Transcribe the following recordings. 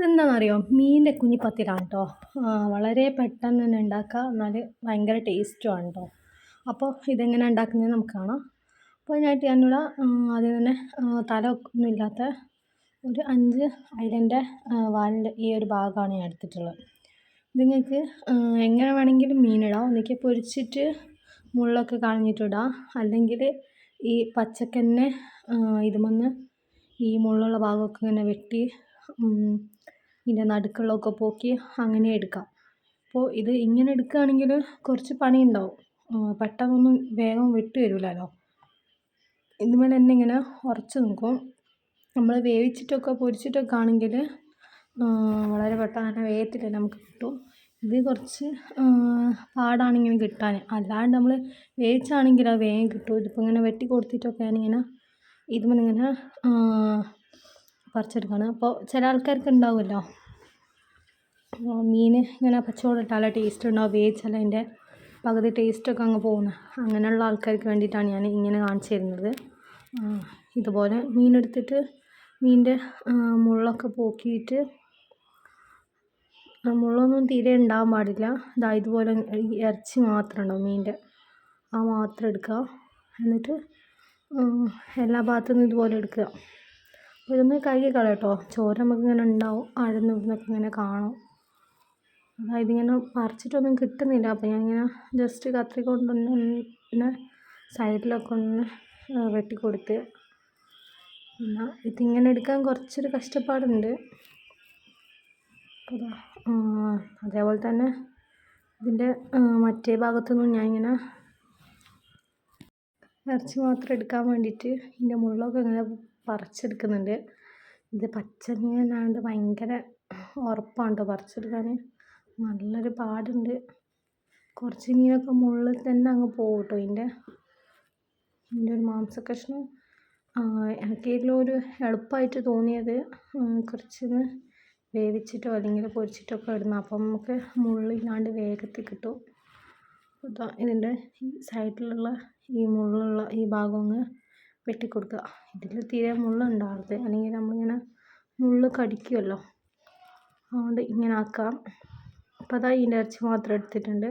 ഇതെന്താണെന്നറിയോ മീനിന്റെ കുഞ്ഞിപ്പത്തിലാണ് കേട്ടോ വളരെ പെട്ടെന്ന് തന്നെ ഉണ്ടാക്കുക എന്നാൽ ഭയങ്കര ടേസ്റ്റുമാണ് കേട്ടോ അപ്പോൾ ഇതെങ്ങനെ ഉണ്ടാക്കുന്നത് നമുക്ക് കാണാം. അപ്പോൾ അതിനായിട്ട് ഞാനിവിടെ ആദ്യം തന്നെ തല ഒന്നുമില്ലാത്ത ഒരു അഞ്ച് അയിലന്റെ വാലിന്റെ ഈ ഒരു ഭാഗമാണ് ഞാൻ എടുത്തിട്ടുള്ളത്. നിങ്ങൾക്ക് എങ്ങനെ വേണമെങ്കിലും മീനിടാം. ഒന്നിക്ക് പൊരിച്ചിട്ട് മുള്ളൊക്കെ കളഞ്ഞിട്ടിടാം. അല്ലെങ്കിൽ ഈ പച്ചക്കന്നെ ഇതുമെന്ന് ഈ മുള്ളുള്ള ഭാഗമൊക്കെ ഇങ്ങനെ വെട്ടി ഇതിന്റെ നടുക്കുള്ളതൊക്കെ പോക്കി അങ്ങനെ എടുക്കാം. അപ്പോൾ ഇത് ഇങ്ങനെ എടുക്കുകയാണെങ്കിൽ കുറച്ച് പണിയുണ്ടാവും. പെട്ടെന്നൊന്നും വേഗം വിട്ട് വരില്ലല്ലോ. ഇതുമേൽ തന്നെ ഇങ്ങനെ ഉറച്ച് നിൽക്കും. നമ്മൾ വേവിച്ചിട്ടൊക്കെ പൊരിച്ചിട്ടൊക്കെ ആണെങ്കിൽ വളരെ പെട്ടെന്ന് തന്നെ വേഗത്തിൽ നമുക്ക് കിട്ടും. ഇത് കുറച്ച് പാടാണിങ്ങനെ കിട്ടാൻ. അല്ലാണ്ട് നമ്മൾ വേവിച്ചാണെങ്കിൽ അത് വേഗം കിട്ടും. ഇതിപ്പോൾ ഇങ്ങനെ വെട്ടി കൊടുത്തിട്ടൊക്കെ ഞാനിങ്ങനെ ഇതുമ്പോൾ ഇങ്ങനെ പറിച്ചെടുക്കുകയാണ്. അപ്പോൾ ചില ആൾക്കാർക്ക് ഉണ്ടാവുമല്ലോ. മീൻ ഇങ്ങനെ പച്ചവെള്ളം ടേസ്റ്റ് ഉണ്ടാവും വേവിച്ചാൽ അതിന്റെ പകുതി ടേസ്റ്റൊക്കെ അങ്ങ് പോകുന്നത് അങ്ങനെയുള്ള ആൾക്കാർക്ക് വേണ്ടിയിട്ടാണ് ഞാൻ ഇങ്ങനെ കാണിച്ചു തരുന്നത്. ഇതുപോലെ മീനെടുത്തിട്ട് മീനിന്റെ മുള്ളൊക്കെ പോക്കിയിട്ട് മുള്ളൊന്നും തീരെ ഉണ്ടാകാൻ പാടില്ല. ഇതാ ഇതുപോലെ ഇറച്ചി മാത്രം ഉണ്ടാവും മീനിന്റെ ആ മാത്രം എടുക്കുക. എന്നിട്ട് എല്ലാ ഭാഗത്തു നിന്നും ഇതുപോലെ എടുക്കുക. ഇതൊന്ന് കഴുകി കളയട്ടോ ചോര നമുക്കിങ്ങനെ ഉണ്ടാവും. ആഴന്ന് ഇവിടുന്നൊക്കെ ഇങ്ങനെ കാണും. അതായത് ഇങ്ങനെ പറിച്ചിട്ടൊന്നും കിട്ടുന്നില്ല. അപ്പോൾ ഞാനിങ്ങനെ ജസ്റ്റ് കത്രിക കൊണ്ടൊന്ന് സൈഡിലൊക്കെ ഒന്ന് വെട്ടിക്കൊടുത്ത്. എന്നാൽ ഇതിങ്ങനെ എടുക്കാൻ കുറച്ചൊരു കഷ്ടപ്പാടുണ്ട്. അതേപോലെ തന്നെ ഇതിന്റെ മറ്റേ ഭാഗത്തുനിന്നും ഞാനിങ്ങനെ ഇറച്ചി മാത്രം എടുക്കാൻ വേണ്ടിയിട്ട് ഇതിന്റെ മുള്ളൊക്കെ ഇങ്ങനെ പറിച്ചെടുക്കുന്നുണ്ട്. ഇത് പച്ചമീനായതുകൊണ്ട് ഭയങ്കര ഉറപ്പാണ് കേട്ടോ പറിച്ചെടുക്കാൻ നല്ലൊരു പാടുണ്ട്. കുറച്ച് മീനൊക്കെ മുള്ളിൽ തന്നെ അങ്ങ് പോകും കേട്ടോ ഇതിന്റെ ഇതിന്റെ ഒരു മാംസക്കഷ്ണം. എനിക്ക് ഇതിലൊരു എളുപ്പമായിട്ട് തോന്നിയത് കുറച്ചൊന്ന് വേവിച്ചിട്ടോ അല്ലെങ്കിൽ പൊരിച്ചിട്ടോ ഒക്കെ ഇടുന്ന. അപ്പം നമുക്ക് മുള്ളില്ലാണ്ട് വേഗത്തിൽ കിട്ടും. ഇതാ ഇതിന്റെ ഈ സൈഡിലുള്ള ഈ മുള്ളുള്ള ഈ ഭാഗം ഒന്ന് വെട്ടിക്കൊടുക്കുക. ഇതിൽ തീരെ മുള്ളുണ്ടാകരുത് അല്ലെങ്കിൽ നമ്മളിങ്ങനെ മുള്ള് കടിക്കുമല്ലോ അതുകൊണ്ട് ഇങ്ങനെ ആക്കാം. അപ്പോൾ അതാ ഇതിന്റെ ഇറച്ചി മാത്രം എടുത്തിട്ടുണ്ട്.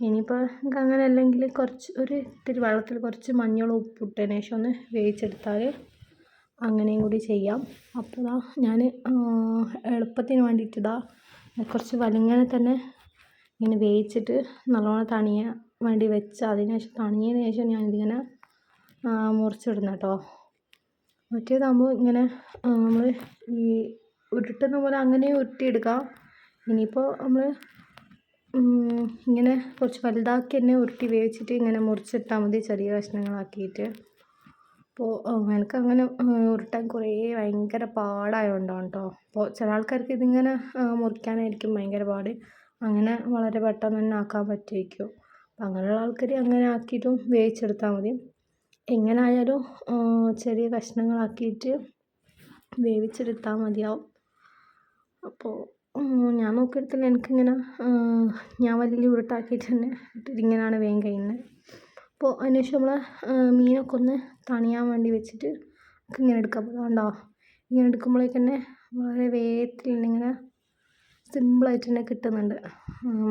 ഇനിയിപ്പോൾ നിങ്ങൾക്ക് അങ്ങനെ അല്ലെങ്കിൽ കുറച്ച് ഒരു ഇത്തിരി വെള്ളത്തിൽ കുറച്ച് മഞ്ഞളും ഉപ്പിട്ടതിന് ശേഷം ഒന്ന് വേവിച്ചെടുത്താൽ അങ്ങനെയും കൂടി ചെയ്യാം. അപ്പോൾ ഇതാ ഞാൻ എളുപ്പത്തിന് വേണ്ടിയിട്ട് ഇതാ കുറച്ച് വലിങ്ങനെ തന്നെ ഇങ്ങനെ വേവിച്ചിട്ട് നല്ലോണം തണിയാൻ വേണ്ടി വെച്ച് അതിന് ശേഷം തണിയതിന് ശേഷം ഞാനിതിങ്ങനെ മുറിച്ചിടുന്ന കേട്ടോ മറ്റേതാകുമ്പോൾ ഇങ്ങനെ നമ്മൾ ഈ ഉരുട്ടുന്ന പോലെ അങ്ങനെ ഉരുട്ടിയെടുക്കാം. ഇനിയിപ്പോൾ നമ്മൾ ഇങ്ങനെ കുറച്ച് വലുതാക്കി തന്നെ ഉരുട്ടി വേവിച്ചിട്ട് ഇങ്ങനെ മുറിച്ചിട്ടാൽ മതി ചെറിയ കഷ്ണങ്ങളാക്കിയിട്ട്. അപ്പോൾ എനിക്കങ്ങനെ ഉരുട്ടാൻ കുറേ ഭയങ്കര പാടായതുകൊണ്ടാണ് കേട്ടോ അപ്പോൾ ചില ആൾക്കാർക്ക് ഇതിങ്ങനെ മുറിക്കാനായിരിക്കും ഭയങ്കര പാട്. അങ്ങനെ വളരെ പെട്ടെന്ന് തന്നെ ആക്കാൻ പറ്റുമായിരിക്കും അപ്പോൾ അങ്ങനെയുള്ള ആൾക്കാർ അങ്ങനെ ആക്കിയിട്ടും വേവിച്ചെടുത്താൽ മതി. എങ്ങനെ ആയാലും ചെറിയ കഷ്ണങ്ങളാക്കിയിട്ട് വേവിച്ചെടുത്താൽ മതിയാവും. അപ്പോൾ ഞാൻ നോക്കിയെടുത്തില്ല എനിക്കിങ്ങനെ ഞാൻ വലിയ ഉരുട്ടാക്കിയിട്ട് തന്നെ ഇങ്ങനെയാണ് വേഗം കഴിയുന്നത്. അപ്പോൾ അതിന് ശേഷം നമ്മൾ മീനൊക്കെ ഒന്ന് തണിയാൻ വേണ്ടി വെച്ചിട്ട് ഇങ്ങനെ എടുക്കാം. അപ്പോൾ കണ്ടോ? ഇങ്ങനെ എടുക്കുമ്പോഴേക്ക് തന്നെ വളരെ വേഗത്തിൽ ഇങ്ങനെ സിമ്പിളായിട്ട് തന്നെ കിട്ടുന്നുണ്ട്.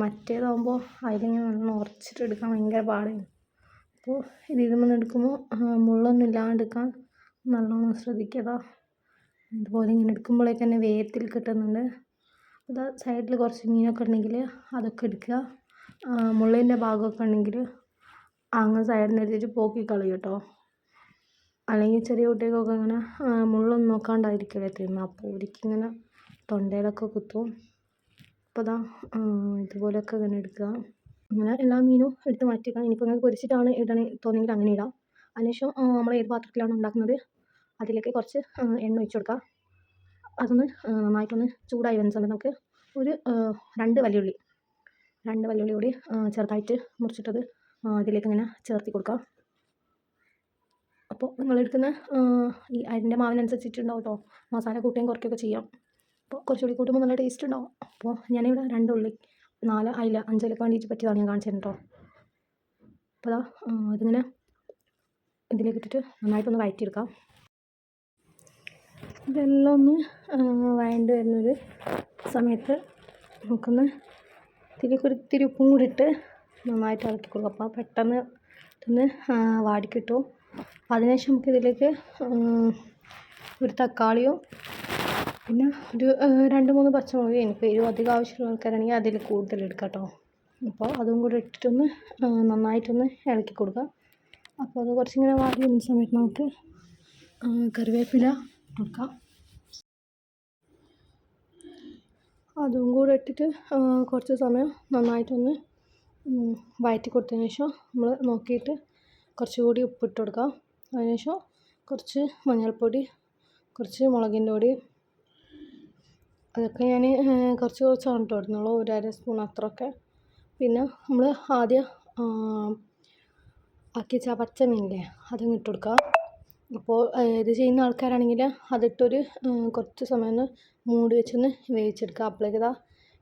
മറ്റേതാകുമ്പോൾ അതിലിങ്ങനെ നല്ലോണം ഉറച്ചിട്ട് എടുക്കാൻ ഭയങ്കര പാടാണ്. അപ്പോൾ ഇത് ഇതിൽ എടുക്കുമ്പോൾ മുള്ളൊന്നും ഇല്ലാണ്ടെടുക്കാൻ നല്ലോണം ശ്രദ്ധിക്കുക ഇതുപോലെ ഇങ്ങനെ എടുക്കുമ്പോഴേക്ക് തന്നെ വേഗത്തിൽ കിട്ടുന്നുണ്ട്. ഇതാ സൈഡിൽ കുറച്ച് മീനൊക്കെ ഉണ്ടെങ്കിൽ അതൊക്കെ എടുക്കുക. മുള്ളിന്റെ ഭാഗമൊക്കെ ഉണ്ടെങ്കിൽ അങ്ങ് സൈഡിൽ എടുത്തിട്ട് പോക്കി കളയും കേട്ടോ. അല്ലെങ്കിൽ ചെറിയ കുട്ടികൾക്കൊക്കെ ഇങ്ങനെ മുള്ളൊന്നും നോക്കാണ്ടായിരിക്കില്ലേ തിന്നുന്നത് അപ്പോൾ ഒരിക്കലിങ്ങനെ തൊണ്ടയിലൊക്കെ കുത്തും. അപ്പോൾ ഇതാ ഇതുപോലെയൊക്കെ ഇങ്ങനെ എടുക്കുക. അങ്ങനെ എല്ലാ മീനും എടുത്ത് മാറ്റി വെക്കണം ഇനിയിപ്പോൾ ഇങ്ങനെ പൊരിച്ചിട്ടാണ് ഇടണേ തോന്നിയെങ്കിൽ അങ്ങനെ ഇടാം. അതിനുശേഷം നമ്മൾ ഏത് പാത്രത്തിലാണ് ഉണ്ടാക്കുന്നത്? അതിലേക്ക് കുറച്ച് എണ്ണ ഒഴിച്ച് കൊടുക്കുക. അതൊന്ന് നന്നായിട്ടൊന്ന് ചൂടായി വരുന്ന സമയത്ത് നമുക്ക് ഒരു രണ്ട് വലിയുള്ളി രണ്ട് വലിയുള്ളി കൂടി ചെറുതായിട്ട് മുറിച്ചിട്ടത് അതിലേക്ക് ഇങ്ങനെ ചേർത്തി കൊടുക്കാം. അപ്പോൾ നിങ്ങൾ എടുക്കുന്ന ഈ അരിന്റെ മാവിനനുസരിച്ചിട്ടുണ്ടാവും കേട്ടോ മസാല കൂട്ടുകയും കുറയ്ക്കുകയൊക്കെ ചെയ്യാം. അപ്പോൾ കുറച്ചുകൂടി കൂട്ടുമ്പോൾ നല്ല ടേസ്റ്റ് ഉണ്ടാവും. അപ്പോൾ ഞാനിവിടെ രണ്ട് ഉള്ളി നാല് അയില അഞ്ചിലൊക്കെ വേണ്ടിയിട്ട് പറ്റിയതാണ് ഞാൻ കാണിച്ചു തരുന്നത് കേട്ടോ. അപ്പോൾ അതാ ഇതിങ്ങനെ ഇതിലേക്ക് ഇട്ടിട്ട് നന്നായിട്ടൊന്ന് വഴറ്റിയെടുക്കാം ഇതെല്ലാം ഒന്ന് വഴണ്ട് വരുന്നൊരു സമയത്ത് നമുക്കൊന്ന് ഇത്തിരി ഇത്തിരി ഉപ്പും കൂടി ഇട്ട് നന്നായിട്ട് ഇളക്കി കൊടുക്കും. അപ്പോൾ പെട്ടെന്ന് ഇതൊന്ന് വാടിക്കിട്ടും. അതിനുശേഷം നമുക്കിതിലേക്ക് ഒരു തക്കാളിയും പിന്നെ ഒരു രണ്ട് മൂന്ന് പച്ചമുളക് എനിക്ക് എരിവ് അധികം ആവശ്യമുള്ള ആൾക്കാരാണെങ്കിൽ അതിൽ കൂടുതൽ എടുക്കാം കേട്ടോ അപ്പോൾ അതും കൂടി ഇട്ടിട്ടൊന്ന് നന്നായിട്ടൊന്ന് ഇളക്കി കൊടുക്കുക അപ്പോൾ അത് കുറച്ചിങ്ങനെ വാടി വരുന്ന സമയത്ത് നമുക്ക് കറിവേപ്പില കൊടുക്കാം. അതും കൂടെ ഇട്ടിട്ട് കുറച്ച് സമയം നന്നായിട്ടൊന്ന് വയറ്റി കൊടുത്തതിന് ശേഷം നമ്മൾ നോക്കിയിട്ട് കുറച്ചുകൂടി ഉപ്പിട്ട് കൊടുക്കാം. അതിനുശേഷം കുറച്ച് മഞ്ഞൾപ്പൊടി കുറച്ച് മുളകിന്റെ പൊടി. അതൊക്കെ ഞാൻ കുറച്ച് കുറച്ചാണ് കേട്ടോ ഇടുന്നുള്ളൂ ഒരു അര സ്പൂൺ അത്രയൊക്കെ പിന്നെ നമ്മൾ ആദ്യം ആക്കി വെച്ച പച്ച മീനില്ലേ അതങ്ങ് ഇട്ട് കൊടുക്കുക അപ്പോൾ ഇത് ചെയ്യുന്ന ആൾക്കാരാണെങ്കിൽ അതിട്ടൊരു കുറച്ച് സമയം ഒന്ന് മൂടി വെച്ചൊന്ന് വേവിച്ചെടുക്കുക. അപ്പോഴേക്ക് ഇതാ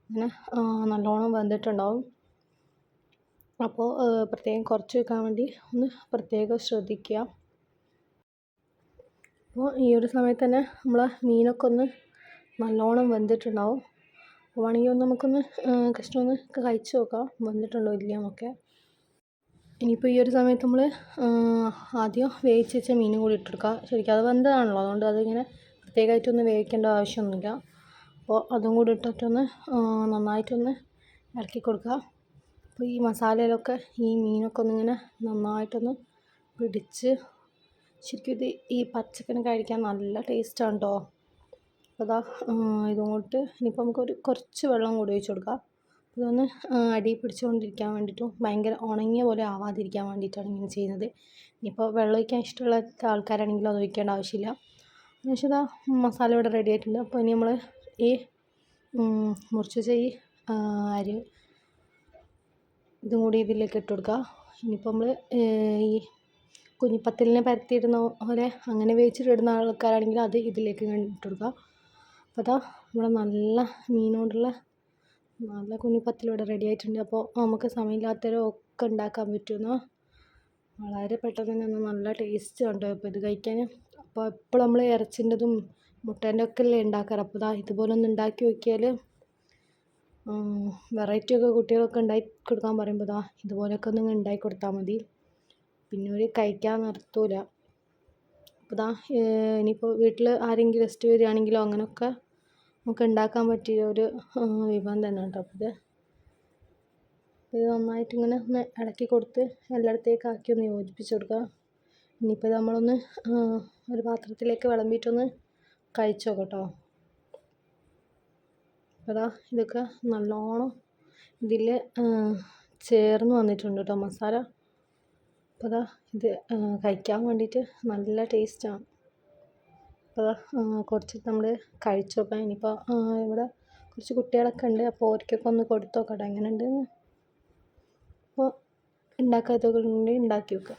ഇങ്ങനെ നല്ലോണം വെന്തിട്ടുണ്ടാവും. അപ്പോൾ പ്രത്യേകം കുറച്ച് വെക്കാൻ വേണ്ടി ഒന്ന് പ്രത്യേകം ശ്രദ്ധിക്കുക. അപ്പോൾ ഈ ഒരു സമയത്ത് തന്നെ നമ്മൾ മീനൊക്കെ ഒന്ന് നല്ലോണം വെന്തിട്ടുണ്ടാവും. അപ്പോൾ വേണമെങ്കിൽ ഒന്ന് നമുക്കൊന്ന് കഷ്ണം ഒന്ന് കഴിച്ച് നോക്കാം. വെന്തിട്ടുണ്ടോ ഇല്ലയോ എന്നൊക്കെ ഇനിയിപ്പോൾ ഈ ഒരു സമയത്ത് നമ്മൾ ആദ്യം വേവിച്ച് വെച്ച മീൻ കൂടി ഇട്ടെടുക്കുക ശരിക്കും അത് വെന്തതാണല്ലോ. അതുകൊണ്ട് അതിങ്ങനെ പ്രത്യേകമായിട്ടൊന്നും വേവിക്കേണ്ട ആവശ്യമൊന്നുമില്ല. അപ്പോൾ അതും കൂടി ഇട്ടിട്ടൊന്ന് നന്നായിട്ടൊന്ന് ഇളക്കി കൊടുക്കുക. അപ്പോൾ ഈ മസാലയിലൊക്കെ ഈ മീനൊക്കെ ഒന്നിങ്ങനെ നന്നായിട്ടൊന്ന് പിടിച്ച് ശരിക്കും ഇത് ഈ പച്ചക്കറി കഴിക്കാൻ നല്ല ടേസ്റ്റാണ് കേട്ടോ അപ്പോൾ അതാ ഇതും കൂട്ട് ഇനിയിപ്പോൾ നമുക്കൊരു കുറച്ച് വെള്ളം കൂടി ഒഴിച്ച് കൊടുക്കാം. ഇതൊന്ന് അടി പിടിച്ചുകൊണ്ടിരിക്കാൻ വേണ്ടിയിട്ടും ഭയങ്കര ഉണങ്ങിയ പോലെ ആവാതിരിക്കാൻ വേണ്ടിയിട്ടാണ് ഇങ്ങനെ ചെയ്യുന്നത്. ഇനിയിപ്പോൾ വെള്ളം ഒഴിക്കാൻ ഇഷ്ടമുള്ള ആൾക്കാരാണെങ്കിലും അത് ഒഴിക്കേണ്ട ആവശ്യമില്ല. പക്ഷേ ഇതാ മസാല ഇവിടെ റെഡി ആയിട്ടുണ്ട്. അപ്പോൾ ഇനി നമ്മൾ ഈ മുറിച്ച് ഈ അരി ഇതും കൂടി ഇതിലേക്ക് ഇട്ട് കൊടുക്കുക ഇനിയിപ്പോൾ നമ്മൾ ഈ കുഞ്ഞിപ്പത്തലിനെ പരത്തിയിടുന്ന പോലെ അങ്ങനെ വേവിച്ചിട്ടിടുന്ന ആൾക്കാരാണെങ്കിൽ അത് ഇതിലേക്ക് ഇട്ട് കൊടുക്കുക അപ്പോൾ അതാ നമ്മുടെ നല്ല മീനോണ്ടുള്ള നല്ല കുഞ്ഞിപ്പത്തൽ റെഡി ആയിട്ടുണ്ട്. അപ്പോൾ നമുക്ക് സമയമില്ലാത്തവരും ഒക്കെ ഉണ്ടാക്കാൻ പറ്റുന്ന വളരെ പെട്ടെന്ന് തന്നെ നല്ല ടേസ്റ്റ് ഉണ്ട് അപ്പോൾ ഇത് കഴിക്കാൻ? അപ്പോൾ എപ്പോഴും നമ്മൾ ഇറച്ചിന്റെതും മുട്ടേന്റെ ഒക്കെ അല്ലേ ഉണ്ടാക്കാറ്. അപ്പോൾ ഇതാ ഇതുപോലെ ഒന്ന് ഉണ്ടാക്കി നോക്കിയാൽ വെറൈറ്റി ഒക്കെ കുട്ടികളൊക്കെ ഉണ്ടാക്കി കൊടുക്കാൻ പറയുമ്പോൾ ഇതാ ഇതുപോലെയൊക്കെ ഒന്ന് ഉണ്ടാക്കി കൊടുത്താൽ മതി. പിന്നെ ഒരു കഴിക്കാൻ നിർത്തൂല. അപ്പോൾ ഇതാ ഇനിയിപ്പോൾ വീട്ടിൽ ആരെങ്കിലും ഗസ്റ്റ് വരികയാണെങ്കിലോ അങ്ങനെയൊക്കെ നമുക്ക് ഉണ്ടാക്കാൻ പറ്റിയ ഒരു വിഭവം തന്നെ കേട്ടോ ഇത്. ഇത് നന്നായിട്ട് ഇങ്ങനെ ഒന്ന് ഇളക്കി കൊടുത്ത് എല്ലായിടത്തേക്ക് ആക്കി ഒന്ന് യോജിപ്പിച്ച് കൊടുക്കുക ഇനിയിപ്പോൾ നമ്മളൊന്ന് ഒരു പാത്രത്തിലേക്ക് വിളമ്പിയിട്ടൊന്ന് കഴിച്ചോ കേട്ടോ. അതാ ഇതൊക്കെ നല്ലോണം ഇതിൽ ചേർന്ന് വന്നിട്ടുണ്ട് കേട്ടോ മസാല. അപ്പോൾ ഇത് കഴിക്കാൻ വേണ്ടിയിട്ട് നല്ല ടേസ്റ്റാണ് അപ്പോൾ കുറച്ച് നമ്മൾ കഴിച്ച് നോക്കാം ഇനിയിപ്പോൾ ഇവിടെ കുറച്ച് കുട്ടികളൊക്കെ ഉണ്ട്. അപ്പോൾ അവർക്കൊക്കെ ഒന്ന് കൊടുത്ത് നോക്കട്ടെ. എങ്ങനെ ഉണ്ടെന്ന് അപ്പോൾ ഉണ്ടാക്കാത്തവരുണ്ടെങ്കിൽ ഉണ്ടാക്കി നോക്കുക